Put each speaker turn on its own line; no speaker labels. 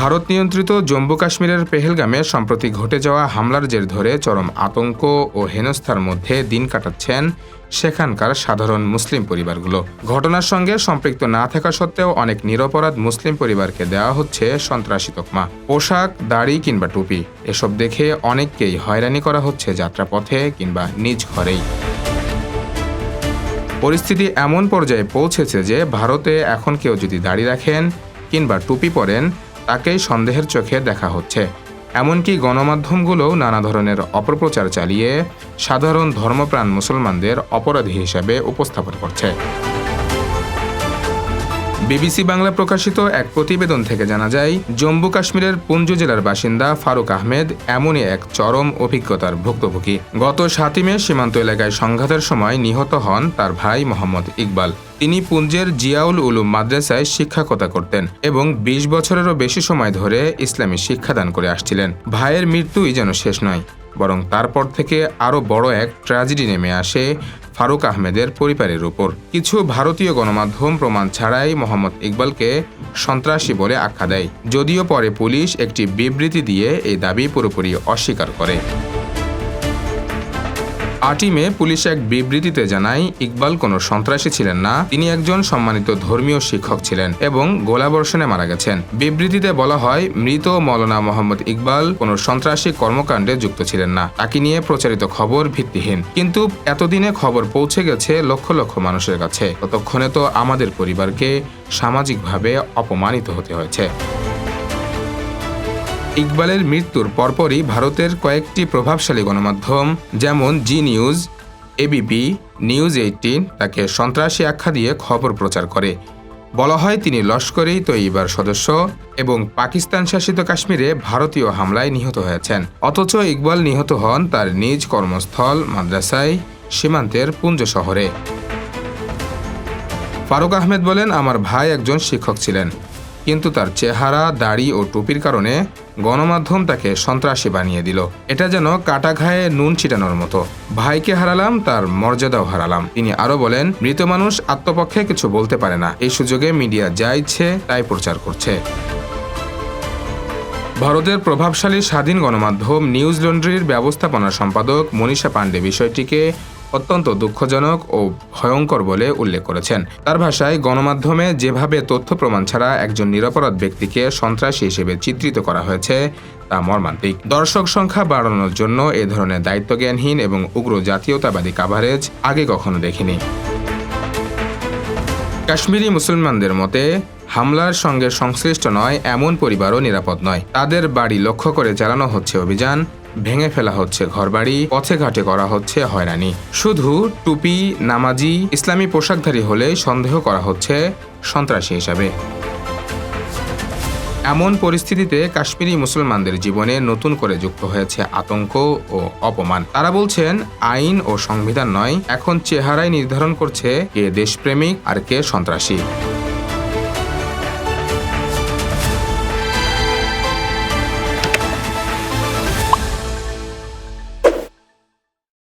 ভারত নিয়ন্ত্রিত জম্মু কাশ্মীরের পেহেলগামে সম্প্রতি ঘটে যাওয়া হামলার জের ধরে চরম আতঙ্ক ও হেনস্থার মধ্যে দিন কাটাচ্ছেন সেখানকার সাধারণ মুসলিম পরিবারগুলো। ঘটনার সঙ্গে সম্পৃক্ত না থাকা সত্ত্বেও অনেক নিরপরাধ মুসলিম পরিবারকে দেওয়া হচ্ছে সন্ত্রাসী তকমা, পোশাক, দাড়ি কিংবা টুপি। এসব দেখে অনেককেই হয়রানি করা হচ্ছে যাত্রাপথে কিংবা নিজ ঘরেই। পরিস্থিতি এমন পর্যায়ে পৌঁছেছে যে ভারতে এখন কেউ যদি দাড়ি রাখেন কিংবা টুপি পরেন তাকেই সন্দেহের চোখে দেখা হচ্ছে। এমনকি গণমাধ্যমগুলোও নানা ধরনের অপপ্রচার চালিয়ে সাধারণ ধর্মপ্রাণ মুসলমানদের অপরাধী হিসাবে উপস্থাপন করছে। বিবিসি বাংলা প্রকাশিত এক প্রতিবেদন থেকে জানা যায়, জম্মু কাশ্মীরের পুঞ্জ জেলার বাসিন্দা ফারুক আহমেদ এমনই এক চরম অভিজ্ঞতার ভুক্তভোগী। গত সাতই মে সীমান্ত এলাকায় সংঘাতের সময় নিহত হন তার ভাই মোহাম্মদ ইকবাল। তিনি পুঞ্জের জিয়াউল উলুম মাদ্রাসায় শিক্ষকতা করতেন এবং ২০ বছরেরও বেশি সময় ধরে ইসলামী শিক্ষাদান করে আসছিলেন। ভাইয়ের মৃত্যুই যেন শেষ নয়। বরং তারপর থেকে আরও বড় এক ট্র্যাজেডি নেমে আসে ফারুক আহমেদের পরিবারের উপর। কিছু ভারতীয় গণমাধ্যম প্রমাণ ছাড়াই মোহাম্মদ ইকবালকে সন্ত্রাসী বলে আখ্যা দেয়। যদিও পরে পুলিশ একটি বিবৃতি দিয়ে এই দাবি পুরোপুরি অস্বীকার করে। আটই মে পুলিশ এক বিবৃতিতে জানায়, ইকবাল কোনো সন্ত্রাসী ছিলেন না, তিনি একজন সম্মানিত ধর্মীয় শিক্ষক ছিলেন এবং গোলাবর্ষণে মারা গেছেন। বিবৃতিতে বলা হয়, মৃত মৌলানা মোহাম্মদ ইকবাল কোনো সন্ত্রাসী কর্মকাণ্ডে যুক্ত ছিলেন না। তাকে নিয়ে প্রচারিত খবর ভিত্তিহীন। কিন্তু এতদিনে খবর পৌঁছে গেছে লক্ষ লক্ষ মানুষের কাছে। ততক্ষণে তো আমাদের পরিবারকে সামাজিকভাবে অপমানিত হতে হয়েছে। ইকবালের মৃত্যুর পরপরই ভারতের কয়েকটি প্রভাবশালী গণমাধ্যম, যেমন Zee news ABP news eighteen তাকে সন্ত্রাসী আখ্যা দিয়ে খবর প্রচার করে। বলা হয় তিনি লস্করেই তৈবার সদস্য এবং পাকিস্তান শাসিত কাশ্মীরে ভারতীয় হামলায় নিহত হয়েছেন। অথচ ইকবাল নিহত হন তার নিজ কর্মস্থল মাদ্রাসায়, সীমান্তের পুঞ্জ শহরে। ফারুক আহমেদ বলেন, আমার ভাই একজন শিক্ষক ছিলেন। কিন্তু তার চেহারা, দাড়ি ও টুপির কারণে গণমাধ্যম তাকে সন্ত্রাসী বানিয়ে দিল। এটা যেন কাটা ঘায়ে নুন ছিটানোর মতো। ভাইকে হারালাম, তার মর্যাদাও হারালাম। তিনি আরও বলেন, মৃত মানুষ আত্মপক্ষে কিছু বলতে পারে না। এই সুযোগে মিডিয়া যা ইচ্ছে তাই প্রচার করছে। ভারতের প্রভাবশালী স্বাধীন গণমাধ্যম নিউজ লন্ড্রির ব্যবস্থাপনা সম্পাদক মনীষা পাণ্ডে বিষয়টিকে অত্যন্ত দুঃখজনক ও ভয়ঙ্কর বলে উল্লেখ করেছেন। তার ভাষায় গণমাধ্যমে যেভাবে তথ্য প্রমাণ ছাড়া একজন নিরপরাধ ব্যক্তিকে সন্ত্রাসী হিসেবে চিত্রিত করা হয়েছে, তা মর্মান্তিক। দর্শক সংখ্যা বাড়ানোর জন্য এ ধরনের দায়িত্বজ্ঞানহীন এবং উগ্র জাতীয়তাবাদী কাভারেজ আগে কখনো দেখিনি। কাশ্মীরি মুসলমানদের মতে, হামলার সঙ্গে সংশ্লিষ্ট নয়, এমন পরিবারও নিরাপদ নয়। তাদের বাড়ি লক্ষ্য করে চালানো হচ্ছে অভিযান ভেঙে ফেলা হচ্ছে ঘরবাড়ি, পথে ঘাটে করা হচ্ছে হয়রানি। শুধু টুপি, নামাজি, ইসলামী পোশাকধারী হলে সন্দেহ করা হচ্ছে সন্ত্রাসী হিসাবে। এমন পরিস্থিতিতে কাশ্মীরি মুসলমানদের জীবনে নতুন করে যুক্ত হয়েছে আতঙ্ক ও অপমান। তারা বলছেন, আইন ও সংবিধান নয়, এখন চেহারাই নির্ধারণ করছে কে দেশপ্রেমিক আর কে সন্ত্রাসী।